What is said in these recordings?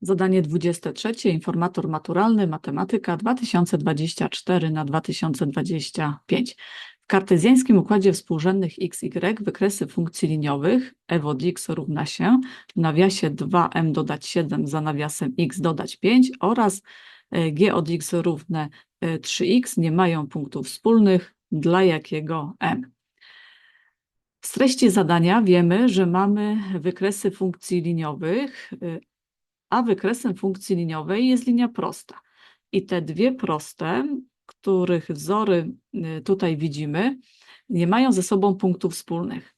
Zadanie 23. Informator maturalny, matematyka 2024 na 2025. W kartezjańskim układzie współrzędnych x, y wykresy funkcji liniowych f od x równa się w nawiasie 2m dodać 7 za nawiasem x dodać 5 oraz e, g od x równe e, 3x nie mają punktów wspólnych dla jakiego m. Z treści zadania wiemy, że mamy wykresy funkcji liniowych, a wykresem funkcji liniowej jest linia prosta. I te dwie proste, których wzory y, tutaj widzimy, nie mają ze sobą punktów wspólnych.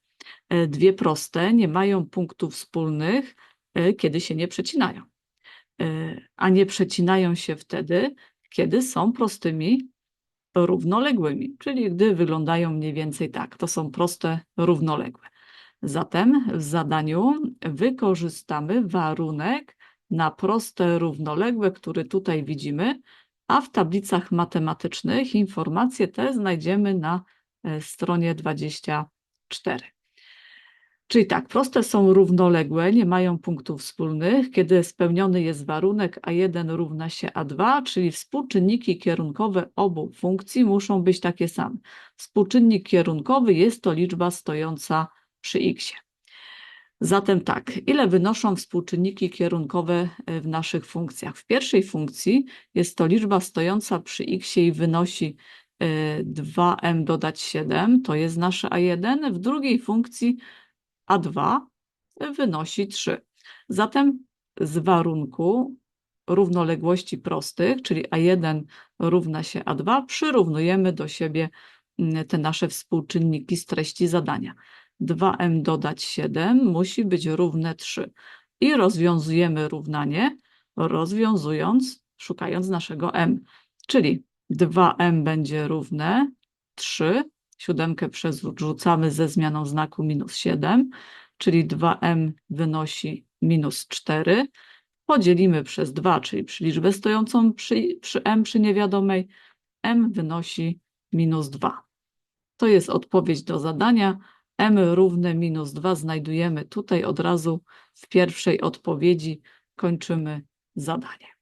E, Dwie proste nie mają punktów wspólnych, e, kiedy się nie przecinają. E, A nie przecinają się wtedy, kiedy są prostymi równoległymi, czyli gdy wyglądają mniej więcej tak. To są proste równoległe. Zatem w zadaniu wykorzystamy warunek na proste równoległe, który tutaj widzimy, a w tablicach matematycznych informacje te znajdziemy na e, stronie 24. Czyli tak, proste są równoległe, nie mają punktów wspólnych, kiedy spełniony jest warunek a1 równa się a2, czyli współczynniki kierunkowe obu funkcji muszą być takie same. Współczynnik kierunkowy jest to liczba stojąca przy x. Zatem tak, ile wynoszą współczynniki kierunkowe e, w naszych funkcjach? W pierwszej funkcji jest to liczba stojąca przy x i wynosi e, 2m dodać 7, to jest nasze a1. W drugiej funkcji a2 wynosi 3. Zatem z warunku równoległości prostych, czyli a1 równa się a2, przyrównujemy do siebie mm, te nasze współczynniki z treści zadania. 2m dodać 7 musi być równe 3. I rozwiązujemy równanie, rozwiązując, szukając naszego m. Czyli 2m będzie równe 3, siódemkę przerzucamy ze zmianą znaku minus 7, czyli 2m wynosi minus 4. Podzielimy przez 2, czyli przy liczbę stojącą przy, przy m przy niewiadomej, m wynosi minus 2. To jest odpowiedź do zadania. M równe minus 2 znajdujemy tutaj od razu w pierwszej odpowiedzi. Kończymy zadanie.